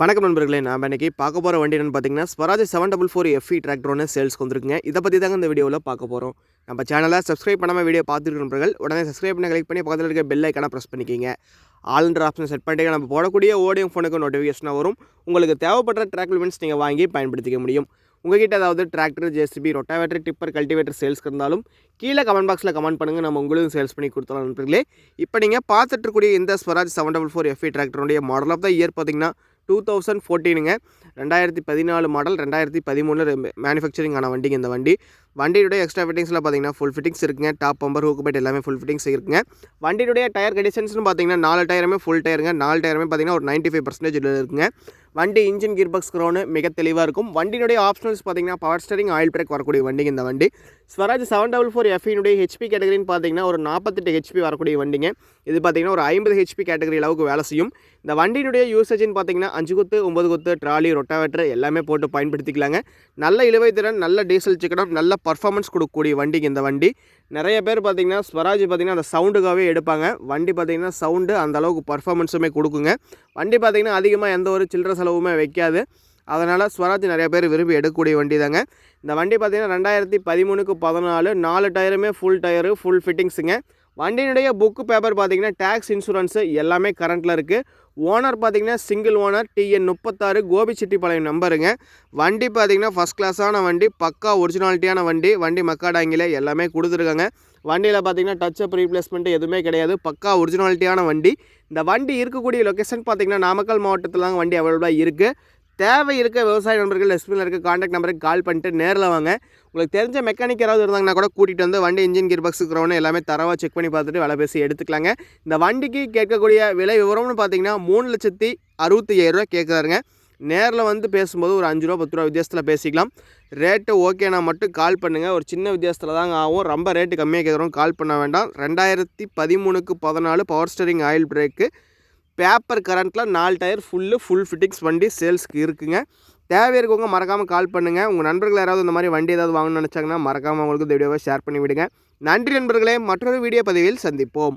வணக்கம் நண்பர்களே நான் இன்றைக்கி பார்க்க போகிற வண்டி என்னென்னு பார்த்தீங்கன்னா Swaraj seven double four FE tractor sales சேல்ஸ்க்கு வந்துருக்குங்க. இதை பற்றி தாங்க இந்த வீடியோவில் பார்க்க போகிறோம் நம்ம சேனலை சப்ஸ்கிரைப் பண்ணாமல் வீடியோ பார்த்துருக்க நண்பர்கள் உடனே சப்ஸ்கிரைப் பண்ணி கிளிக் பண்ணி பக்கத்தில் இருக்க பெல் ஐக்கான ப்ரெஸ் பண்ணிக்கிங்க. ஆல்ன்ற ஆப்ஷன் செட் பண்ணிட்டு நம்ம போடக்கூடிய ஓடியம் ஃபோனுக்கு நோட்டிஃபிகேஷனாக வரும். உங்களுக்கு தேவைப்படுற ட்ராக் லிமெண்ட்ஸ் நீங்கள் வாங்கி பயன்படுத்திக்க முடியும். உங்ககிட்ட ஏதாவது tractor JCB rotavator tipper cultivator சேல்ஸ்க்கு இருந்தாலும் கீழே கமெண்ட் பாக்ஸில் கமெண்ட் பண்ணுங்கள் நம்ம உங்களுக்கு சேல்ஸ் பண்ணி கொடுத்தலாம் நண்பர்களே. இப்போ நீங்கள் பார்த்துட்டு இருக்கக்கூடிய இந்த Swaraj seven double four FE டிராக்டருடைய model of the year பார்த்தீங்கன்னா டூ தௌசண்ட் ஃபோர்டீனுங்க ரெண்டாயிரத்தி பதினாலு மாடல் ரெண்டாயிரத்தி பதிமூணு மேனுஃபேக்சரிங் ஆன வண்டிங்க இந்த வண்டி. வண்டியுடைய எக்ஸ்ட்ரா ஃபிட்டிங்ஸில் பார்த்தீங்கன்னா ஃபுல் ஃபிட்டிங்ஸ் இருக்குங்க. டாப் பம்பர் ஹூக்கு பெட் எல்லாமே ஃபுல் ஃபிட்டிங்ஸ் இருக்குங்க. வண்டியுடைய டயர் கண்டிஷன்ஸ்னு பார்த்தீங்கன்னா நாலு டயருமே ஃபுல் டயருங்க நாலு டயருமே பார்த்தீங்கன்னா ஒரு நைன்ட்டி ஃபைவ் பர்சன்டேஜ் இருக்குங்க. வண்டி இன்ஜின் கியர் பாக்ஸ் க்ரௌனு மிக தெளிவாக இருக்கும். வண்டியுடைய ஆப்ஷனல்ஸ் பார்த்தீங்கன்னா பவர் ஸ்டரிங் ஆயில் பிரேக் வரக்கூடிய வண்டிங்க இந்த வண்டி. ஸ்வராஜ் செவன் டபுள் ஃபோர் எஃப்இனுடைய ஹெச்பி கேட்டகரின்னு பார்த்தீங்கன்னா ஒரு நாற்பத்தெட்டு ஹெச்பி வரக்கூடிய வண்டிங்க. இது பார்த்தீங்கன்னா ஒரு ஐம்பது ஹெச்பி கேட்டகரி அளவுக்கு வேலை செய்யும். இந்த வண்டியினுடைய யூசேஜ்னு பார்த்தீங்கன்னா அஞ்சு குத்து ஒம்பது குத்து ட்ராலி ரொட்டாவேட்டர் எல்லாமே போட்டு பயன்படுத்திக்கலாங்க. நல்ல இழுவை திறன் நல்ல டீசல் சிக்கனம் நல்ல பர்ஃபார்மன்ஸ் கொடுக்கக்கூடிய வண்டிங்க இந்த வண்டி. நிறைய பேர் பார்த்தீங்கன்னா ஸ்வராஜ் பார்த்தீங்கன்னா அந்த சவுண்டுக்காகவே எடுப்பாங்க. வண்டி பார்த்தீங்கன்னா சவுண்டு அந்த அளவுக்கு பர்ஃபார்மன்ஸுமே கொடுக்குங்க. வண்டி பார்த்தீங்கன்னா அதிகமாக எந்த ஒரு சில்லற செலவுமே வைக்காது. அதனால் ஸ்வராஜ் நிறைய பேர் விரும்பி எடுக்கக்கூடிய வண்டி தாங்க. இந்த வண்டி பார்த்தீங்கன்னா ரெண்டாயிரத்தி பதிமூணுக்கு பதினாலு நாலு டயருமே ஃபுல் டயரு ஃபுல் ஃபிட்டிங்ஸுங்க வண்டியினுடைய புக்கு பேப்பர் பார்த்தீங்கன்னா டேக்ஸ் இன்சூரன்ஸு எல்லாமே கரண்ட்டில் இருக்குது ஓனர் பார்த்தீங்கன்னா சிங்கிள் ஓனர் டிஎன் முப்பத்தாறு கோபிச்செட்டிப்பாளையம் நம்பருங்க. வண்டி பார்த்தீங்கன்னா ஃபஸ்ட் கிளாஸான வண்டி பக்கா ஒரிஜினாலிட்டியான வண்டி வண்டி மக்காடாங்கில எல்லாமே கொடுத்துருக்காங்க. வண்டியில் பார்த்தீங்கன்னா டச் அப் ரீப்ளேஸ்மெண்ட்டு எதுவுமே கிடையாது. பக்கா ஒரிஜினாலிட்டியான வண்டி. இந்த வண்டி இருக்கக்கூடிய லொக்கேஷன் பார்த்தீங்கன்னா நாமக்கல் மாவட்டத்தில் தான் வண்டி அவைலபிளாக இருக்குது தேவை இருக்க விவசாய நண்பர்கள் எஸ்பியில் இருக்க காண்டாக்ட் நம்பருக்கு கால் பண்ணிட்டு நேரில் வாங்க. உங்களுக்கு தெரிஞ்ச மெக்கானிக் யாராவது இருந்தாங்கன்னா கூட கூட்டிகிட்டு வந்து வண்டி இன்ஜின் கியர் பாக்ஸ் இருக்கிறவனு எல்லாமே தரவாக செக் பண்ணி பார்த்துட்டு விலை பேசி எடுத்துக்கலாங்க. இந்த வண்டிக்கு கேட்கக்கூடிய விலை விவரம்னு பார்த்தீங்கன்னா மூணு லட்சத்தி அறுபத்தி ஏழு கேட்குறாருங்க. நேரில் வந்து பேசும்போது ஒரு அஞ்சு ரூபா பத்து ரூபா வித்தியாசத்தில் பேசிக்கலாம். ரேட்டு ஓகேனா மட்டும் கால் பண்ணுங்கள் ஒரு சின்ன வித்தியாசத்தில் தாங்க ஆகும். ரொம்ப ரேட்டு கம்மியாக கேட்குறோம் கால் பண்ண வேண்டாம். ரெண்டாயிரத்தி பதிமூணுக்கு பதினாலு power steering oil brake paper கரண்ட்டில் நாலு டயர் ஃபுல்லு ஃபுல் ஃபிட்டிங்ஸ் வண்டி சேல்ஸ்க்கு இருக்குங்க. தேவை இருக்கவங்க மறக்காமல் கால் பண்ணுங்கள் உங்கள் நண்பர்கள் யாராவது இந்த மாதிரி வண்டி ஏதாவது வாங்கணும்னு நினச்சாங்கன்னா மறக்காமல் உங்களுக்கு இந்த வீடியோவை ஷேர் பண்ணி விடுங்க. நன்றி நண்பர்களே மற்றொரு வீடியோ பதிவில் சந்திப்போம்.